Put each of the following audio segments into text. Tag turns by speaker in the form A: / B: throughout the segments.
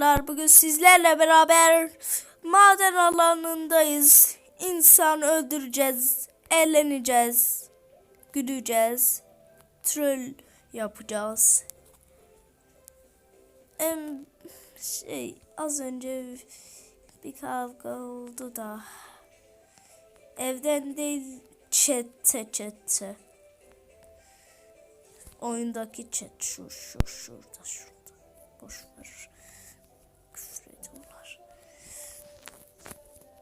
A: arkadaşlar. Bugün sizlerle beraber maden alanındayız. İnsan öldüreceğiz, eğleneceğiz, güleceğiz, troll yapacağız. Em, şey az önce bir kavga oldu da evden değil chatte chatte. Oyundaki chat şu şu şurada şurada. Boş ver.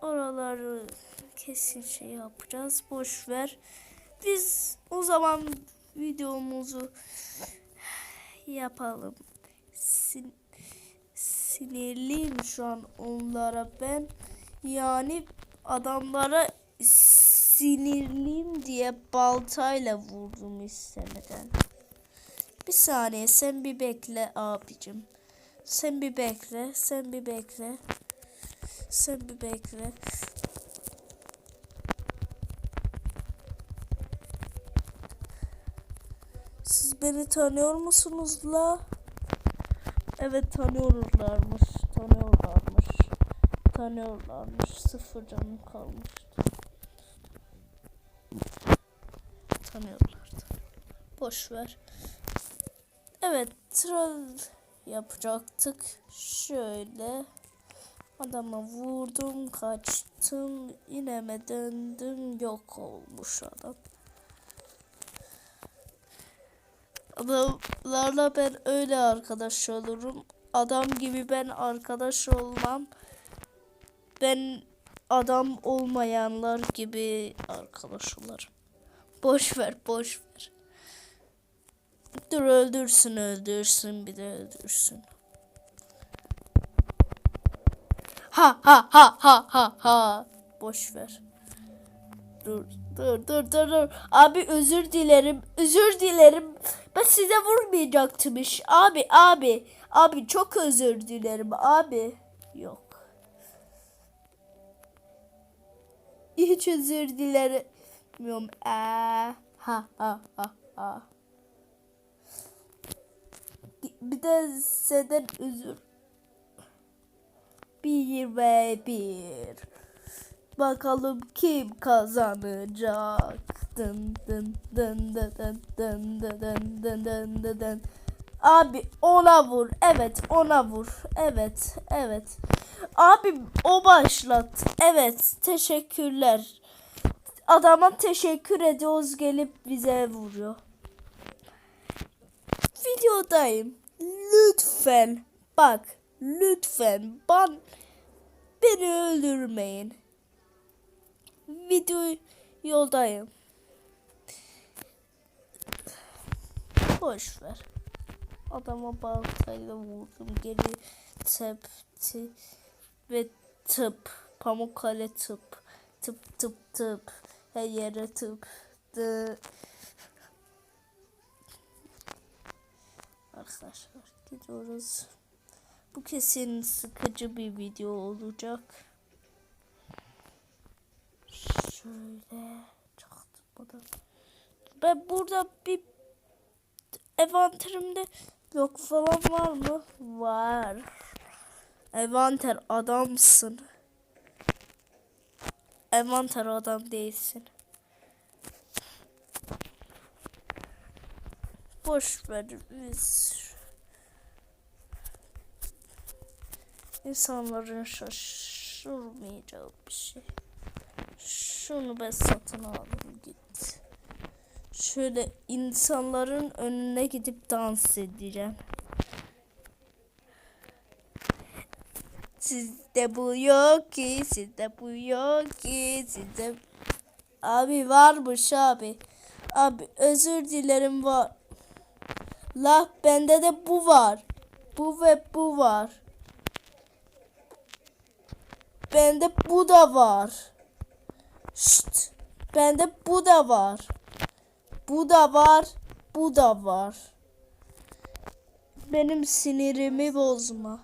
A: Oraları kesin şey yapacağız. Boş ver. Biz o zaman videomuzu yapalım. Sin sinirliyim şu an onlara ben. Yani adamlara sinirliyim diye baltayla vurdum istemeden. Bir saniye sen bir bekle abicim. Sen bir bekle, sen bir bekle. Sen bir bekle. Siz beni tanıyor musunuz la? Evet tanıyorlarmış, tanıyorlarmış. Tanıyorlarmış. Sıfır canım kalmıştı. Tanıyorlardı. Boş ver. Evet, troll yapacaktık. Şöyle adama vurdum, kaçtım, ineme döndüm, yok olmuş adam. Adamlarla ben öyle arkadaş olurum. Adam gibi ben arkadaş olmam. Ben adam olmayanlar gibi arkadaş olurum. Boş ver, boş ver. Dur öldürsün öldürsün bir de öldürsün. Ha ha ha ha ha ha. Boş ver. Dur dur dur dur dur. Abi özür dilerim. Özür dilerim. Ben size vurmayacaktım iş. Abi abi. Abi çok özür dilerim abi. Yok. Hiç özür dilemiyorum. Ee, ha ha ha ha. Bir de senden özür. Bir ve bir. Bakalım kim kazanacak. Dın dın dın dın dın dın dın dın dın dın. Abi ona vur. Evet ona vur. Evet evet. Abi o başlat. Evet teşekkürler. Adama teşekkür ediyoruz gelip bize vuruyor videodayım. Lütfen bak lütfen ban beni öldürmeyin. Video yoldayım. Boş ver. Adama baltayla vurdum. Geri tepti ve tıp. Pamukkale tıp. Tıp tıp tıp. Her yere tıp. Dı. arkadaşlar gidiyoruz. Bu kesin sıkıcı bir video olacak. Şöyle çaktırmadan. Ben burada bir envanterimde yok falan var mı? Var. Envanter adamsın. Envanter adam değilsin. boş ver biz insanların şaşırmayacağı bir şey. Şunu ben satın aldım git. Şöyle insanların önüne gidip dans edeceğim. Sizde bu yok ki, sizde bu yok ki, sizde... Abi varmış abi. Abi özür dilerim var. La bende de bu var. Bu ve bu var. Bende bu da var. Şşt. Bende bu da var. Bu da var. Bu da var. Benim sinirimi bozma.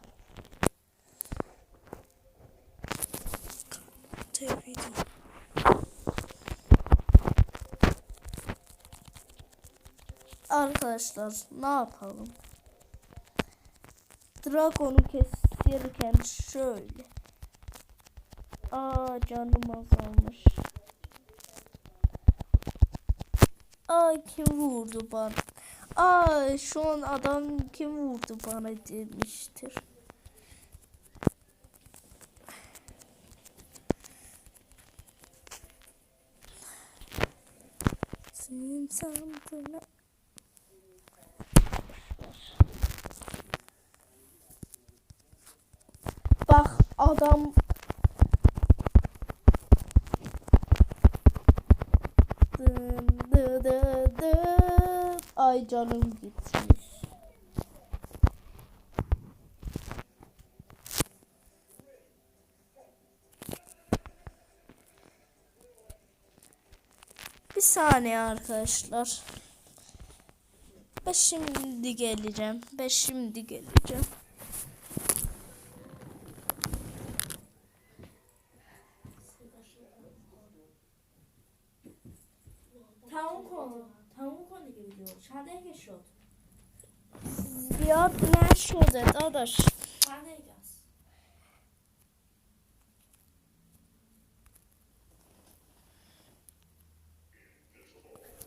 A: Arkadaşlar ne yapalım? Dragon'u kes gösterirken şöyle. Aa canım azalmış. Aa kim vurdu bana? Aa şu an adam kim vurdu bana demiştir. Senin sandığına Bak adam Ay canım gitmiş. Bir saniye arkadaşlar. Ben şimdi geleceğim. Ben şimdi geleceğim. shot. Beyond
B: natural that others.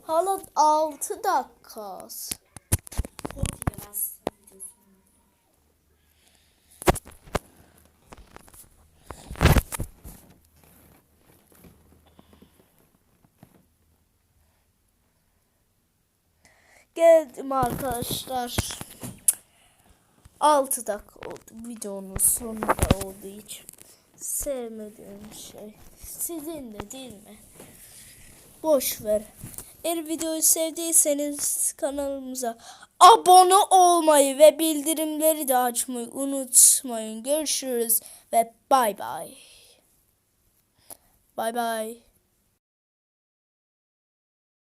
A: Halat 6 dakika. Geldim arkadaşlar. 6 dakika oldu videonun sonunda olduğu için. Sevmediğim şey. Sizin de değil mi? Boş ver. Eğer videoyu sevdiyseniz kanalımıza abone olmayı ve bildirimleri de açmayı unutmayın. Görüşürüz ve bay bay. Bay bay.